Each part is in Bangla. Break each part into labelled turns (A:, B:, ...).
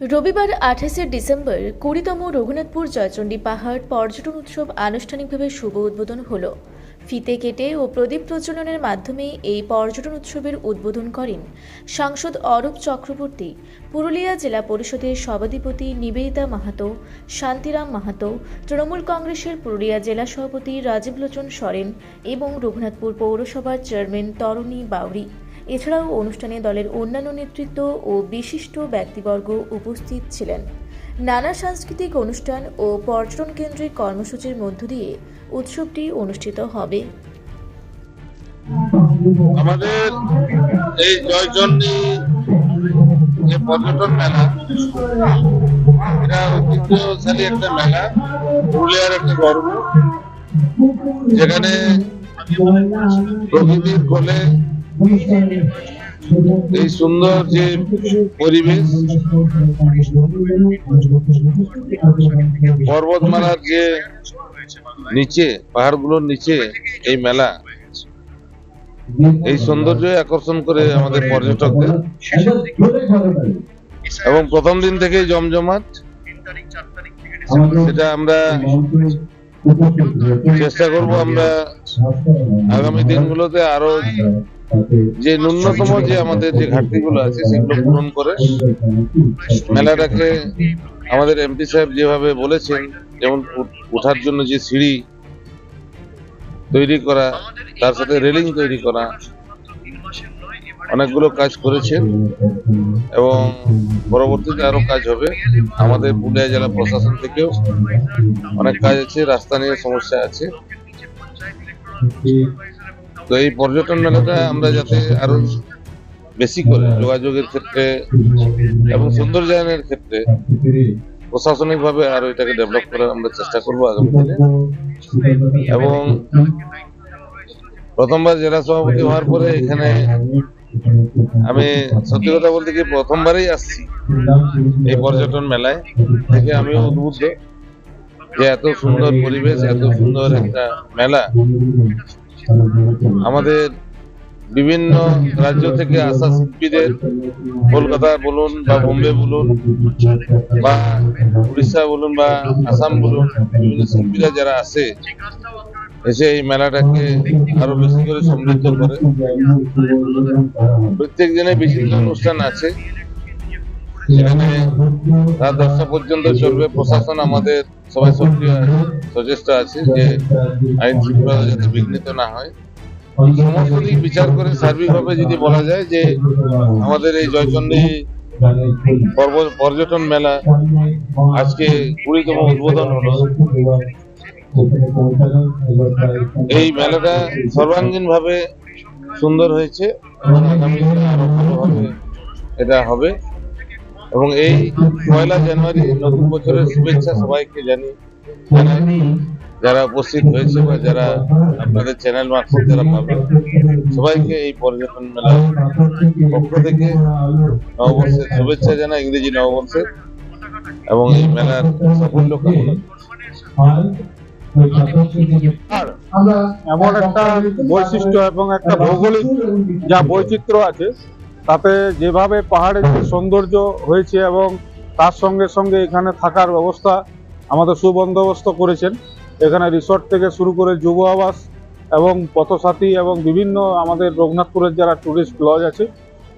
A: রবিবার আঠাশে ডিসেম্বর কুড়িতম রঘুনাথপুর জয়চণ্ডী পাহাড় পর্যটন উৎসব আনুষ্ঠানিকভাবে শুভ উদ্বোধন হল। ফিতে কেটে ও প্রদীপ প্রজ্বলনের মাধ্যমে এই পর্যটন উৎসবের উদ্বোধন করেন সাংসদ অরূপ চক্রবর্তী, পুরুলিয়া জেলা পরিষদের সভাধিপতি নিবেদিতা মাহাতো, শান্তিরাম মাহাতো, তৃণমূল কংগ্রেসের পুরুলিয়া জেলা সভাপতি রাজীব লোচন সরেন এবং রঘুনাথপুর পৌরসভার চেয়ারম্যান তরণী বাউরি। এছাড়াও অনুষ্ঠানে দলের অন্যান্য নেতৃত্ব ও বিশিষ্ট ব্যক্তিবর্গ উপস্থিত ছিলেন। নানা সাংস্কৃতিক অনুষ্ঠান ও পর্যটন কেন্দ্রিক কর্মসূচির মধ্য দিয়ে উৎসবটি অনুষ্ঠিত হবে।
B: আমাদের এই জয়চন্ডী পর্যটন মেলা, এটা ঐতিহ্যশালী একটা মেলা, পুরুলিয়ার একটা গর্ব। যেখানে প্রকৃতির কোলে এই সুন্দর যে পরিবেশ, পর্বতমালার যে নিচে, পাহাড়গুলোর নিচে এই মেলা, এই সৌন্দর্য আকর্ষণ করে আমাদের পর্যটকদের। এবং প্রথম দিন থেকেই জমজমাট। সেটা আমরা চেষ্টা করব আমরা আগামী দিনগুলোতে আরও যে ন্যূনতম যে আমাদের যে ঘাটতি গুলো আছে, সেগুলো পূরণ করে মেলাটাকে আমাদের এমপি সাহেব যেভাবে বলেছেন, যেমন উঠার ওঠার জন্য যে সিঁড়ি তৈরি করা, তার সাথে রেলিং তৈরি করা অনেকগুলো কাজ করেছেন এবং পরবর্তীতে আরও কাজ হবে। আমাদের পুরুলিয়া জেলা প্রশাসন থেকেও অনেক কাজ আছে, রাস্তা নিয়ে সমস্যা আছে। তো এই পর্যটন মেলাটা আমরা যাতে আরও বেশি করে যোগাযোগের ক্ষেত্রে এবং সৌন্দর্যায়নের ক্ষেত্রে প্রশাসনিকভাবে আরও এটাকে ডেভেলপ করার আমরা চেষ্টা করব আগামী দিনে। এবং প্রথমবার জেলা সভাপতি হওয়ার পরে এখানে আমি সত্যি কথা বলতে কি প্রথমবারই আসছি এই পর্যটন মেলায়। থেকে আমি উদ্বুদ্ধ যে এত সুন্দর পরিবেশ, এত সুন্দর একটা মেলা। আমাদের বিভিন্ন রাজ্য থেকে আসা শিল্পীদের, কলকাতা বলুন বা বোম্বে বলুন বা উড়িষ্যা বলুন বা আসাম বলুন, বিভিন্ন শিল্পীরা যারা আসে এসে এই মেলাটাকে আরও বেশি করে সমৃদ্ধ করে। প্রত্যেক দিনে বিভিন্ন অনুষ্ঠান আছে। সেখানে রাত দশটা পর্যন্ত চলবে। প্রশাসন আমাদের সবাই সক্রিয় সচেষ্ট আছে যে আইন শৃঙ্খলা যাতে বিঘ্নিত না হয়। সমস্ত দিক বিচার করে সার্বিকভাবে যদি বলা যায় যে আমাদের এই জয়চন্ডী পর্যটন মেলা আজকে কুড়িতম উদ্বোধন হলো। এই মেলাটা সর্বাঙ্গীন ভাবে সুন্দর হয়েছে এবং আগামী দিনে আরও ভালোভাবে এটা হবে। এবং এই পয়লা জানুয়ারি নতুন বছরের শুভেচ্ছা সবাইকে জানি। যারা উপস্থিত হয়েছে বা যারা আপনাদের চ্যানেল মারফত যারা পাবে সবাইকে এই পর্যটন মেলার পক্ষ থেকে নববর্ষের শুভেচ্ছা জানাই ইংরেজি নববর্ষের। এবং এই মেলার সাফল্য কামনা।
C: এমন একটা বৈশিষ্ট্য এবং একটা ভৌগোলিক যা বৈচিত্র্য আছে তাতে যেভাবে পাহাড়ের যে সৌন্দর্য হয়েছে এবং তার সঙ্গে সঙ্গে এখানে থাকার ব্যবস্থা আমাদের সুবন্দোবস্ত করেছেন। এখানে রিসর্ট থেকে শুরু করে যুব আবাস এবং পথসাথী এবং বিভিন্ন আমাদের রঘুনাথপুরের যারা টুরিস্ট লজ আছে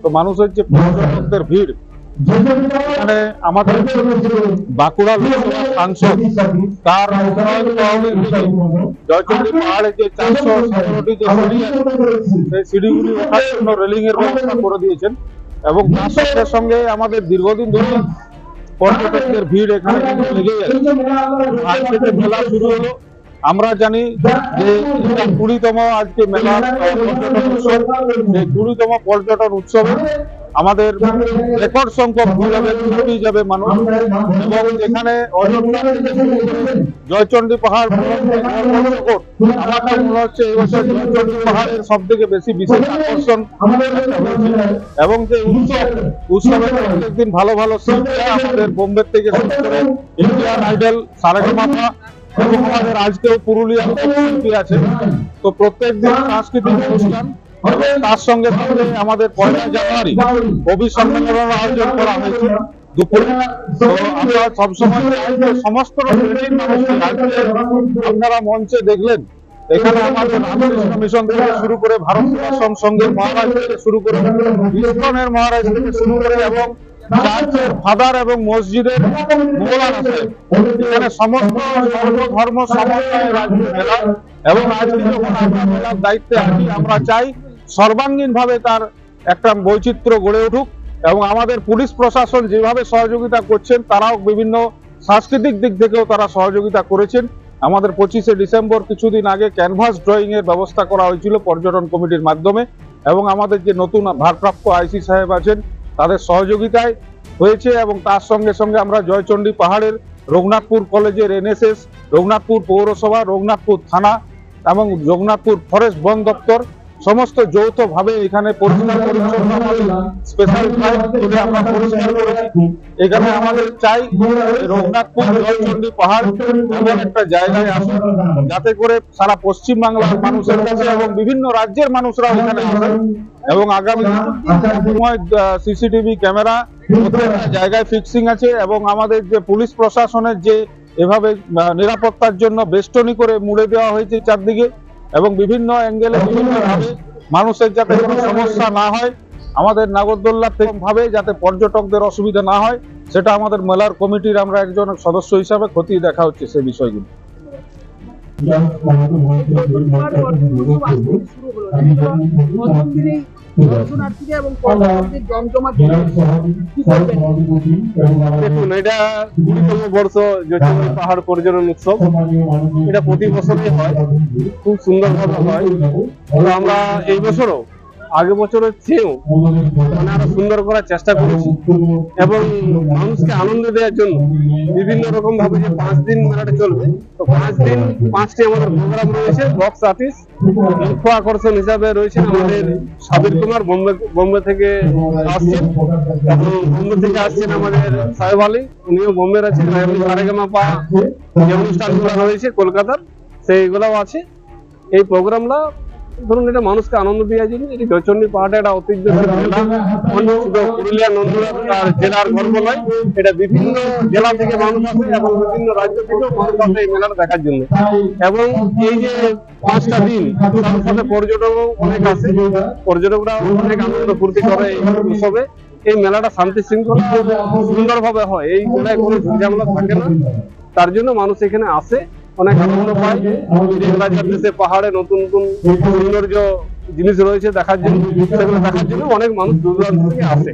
C: তো মানুষের যে পর্যটকদের ভিড় এখানে আমাদের বাঁকুড়া লোকসভার সাংসদ তার সেই ব্যবস্থা করে দিয়েছেন এবং তার সঙ্গে আমাদের দীর্ঘদিন ধরে পর্যটকদের ভিড় এখানে লেগেই আছে। আজ থেকে মেলা শুরু হলো। আমরা জানি যে কুড়িতম আজকে মেলা পর্যটন উৎসব। এই কুড়িতম পর্যটন উৎসবে আমাদের রেকর্ড সংখ্যক ছুটি যাবে মানুষ। এবং এখানে জয়চন্ডী পাহাড়ের সব থেকে বেশি বিশেষ আকর্ষণ এবং যে উৎসব উৎসবে প্রত্যেকদিন ভালো ভালো আমাদের বোম্বে থেকে শুরু করে ইন্ডিয়ান আইডল সারেগামাপা এবং আমাদের আজকেও পুরুলিয়া আছে। তো প্রত্যেক দিন সাংস্কৃতিক অনুষ্ঠান তার সঙ্গে সঙ্গে আমাদের পয়লা জানুয়ারি কবি সম্মেলনের আয়োজন করা হয়েছে ফাদার এবং মসজিদের এখানে সমস্ত সর্বধর্ম এবং আজকে যখন দায়িত্বে আমরা চাই সর্বাঙ্গীন ভাবে তার একটা বৈচিত্র্য গড়ে উঠুক এবং আমাদের পুলিশ প্রশাসন যেভাবে সহযোগিতা করছেন, তারাও বিভিন্ন সাংস্কৃতিক দিক থেকেও তারা সহযোগিতা করেছেন। আমাদের পঁচিশে ডিসেম্বর কিছুদিন আগে ক্যানভাস ড্রয়িং এর ব্যবস্থা করা হয়েছিল পর্যটন কমিটির মাধ্যমে এবং আমাদের যে নতুন ভারপ্রাপ্ত আইসি সাহেব আছেন, তাদের সহযোগিতায় হয়েছে এবং তার সঙ্গে সঙ্গে আমরা জয়চণ্ডী পাহাড়ের, রঘুনাথপুর কলেজের এনএসএস, রঘুনাথপুর পৌরসভা, রঘুনাথপুর থানা এবং রঘুনাথপুর ফরেস্ট বন দপ্তর সমস্ত যৌথভাবে এখানে পরিষ্কার পরিচ্ছন্ন স্পেশাল আমরা পরিষ্কার এখানে আমাদের চাই রঘুনাথপুর পাহাড় একটা জায়গায় আসুন, যাতে করে সারা পশ্চিম বাংলার মানুষের কাছে এবং বিভিন্ন রাজ্যের মানুষরা এখানে আসেন এবং আগামী সময় সিসিটিভি ক্যামেরা জায়গায় ফিক্সিং আছে এবং আমাদের যে পুলিশ প্রশাসনের যে এভাবে নিরাপত্তার জন্য বেষ্টনী করে মুড়ে দেওয়া হয়েছে চারদিকে এবং বিভিন্ন অ্যাঙ্গেলে বিভিন্ন ভাবে মানুষের যাতে কোনো সমস্যা না হয় আমাদের নাগরদোল্লা থেকেভাবে যাতে পর্যটকদের অসুবিধা না হয় সেটা আমাদের মেলার কমিটির আমরা একজন সদস্য হিসাবে খতিয়ে দেখা হচ্ছে সেই বিষয়গুলো।
D: শুরু হলো। দর্শনার্থীরা এবং পর্যটকদের জমজমাট
E: দেখুন এটা কুড়িতম বর্ষ জয়চন্দ্র পাহাড় পর্যটন উৎসব। এটা প্রতি বছরই হয়। খুব সুন্দরভাবে হয়। আমরা এই বছরও আগের বছরের চেয়েও মানে আরও সুন্দর করার চেষ্টা করেছি। এবং মানুষকে আনন্দ দেওয়ার জন্য বিভিন্ন রকম ভাবে যে পাঁচ দিন মেলাটা চলবে, তো পাঁচ দিন পাঁচটি আমাদের প্রোগ্রাম রয়েছে বক্স অফিস মুখ্য আকর্ষণ হিসাবে রয়েছেন আমাদের সাবির কুমার, বোম্বে বোম্বে থেকে আসছেন। এবং বোম্বে থেকে আসছেন আমাদের সাহেব আলী, উনিও বোম্বের আছেন সারেগামা পা যে অনুষ্ঠানগুলো রয়েছে কলকাতার, সেইগুলাও আছে। এই প্রোগ্রামটা ধরুন এটা মানুষকে আনন্দ দেওয়ার জন্য এটি জয়চন্ডী পাহাড়ে একটা শুধু পুরুলিয়া নন্দুয়ার আর জেলার গর্ব নয়, এটা বিভিন্ন জেলা থেকে মানুষ আসে এবং বিভিন্ন রাজ্য থেকেও মানুষ আসে এই মেলাটা দেখার জন্য। এবং এই যে পাঁচটা দিন, তার সাথে পর্যটকও অনেক আসে। পর্যটকরা অনেক আনন্দ ফুর্তি করে এই উৎসবে। এই মেলাটা শান্তি শৃঙ্খলা সুন্দরভাবে হয়। এই মেলায় কোনো ঝামেলা থাকে না। তার জন্য মানুষ এখানে আসে। অনেক আনন্দ পাই দেশে পাহাড়ে নতুন নতুন সৌন্দর্য জিনিস রয়েছে দেখার জন্য সেগুলো দেখার জন্য অনেক মানুষ দূর দূরান্ত থেকে আসে।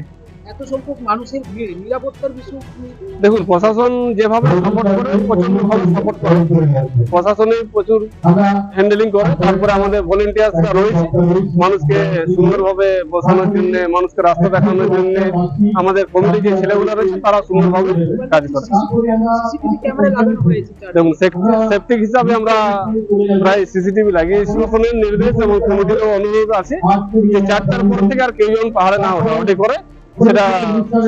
D: এত সংখ্যক মানুষের ভিড় নিরাপত্তার বিষয়
E: দেখুন প্রশাসন যেভাবে সাপোর্ট করে প্রচণ্ড ভাবে সাপোর্ট করে। প্রশাসনে প্রচুর হ্যান্ডেলিং করে তারপরে আমাদের ভলেন্টিয়ার্সরা রয়েছে। মানুষকে সুন্দরভাবে বসানোর জন্য মানুষকে রাস্তা দেখানোর জন্য আমাদের কমিটি যে ছেলেগুলো রয়েছে তারা সুন্দরভাবে কাজ করে। এবং সেফটি হিসাবে আমরা প্রায় সিসিটিভি লাগিয়েছি প্রশাসনের নির্দেশ এবং কমিটির অনুরোধ আছে যে চারটার পর থেকে আর কেউ পাহাড়ে না ওঠাওঠি করে। সেটা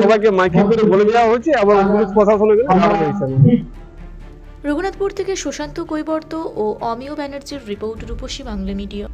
E: সবাইকে মাইকিং করে বলে দেওয়া হয়েছে এবং পুলিশ প্রশাসনের ভালো
A: রঘুনাথপুর থেকে সুশান্ত কৈবর্ত ও অমিয় ব্যানার্জির রিপোর্ট রূপসী বাংলা মিডিয়া।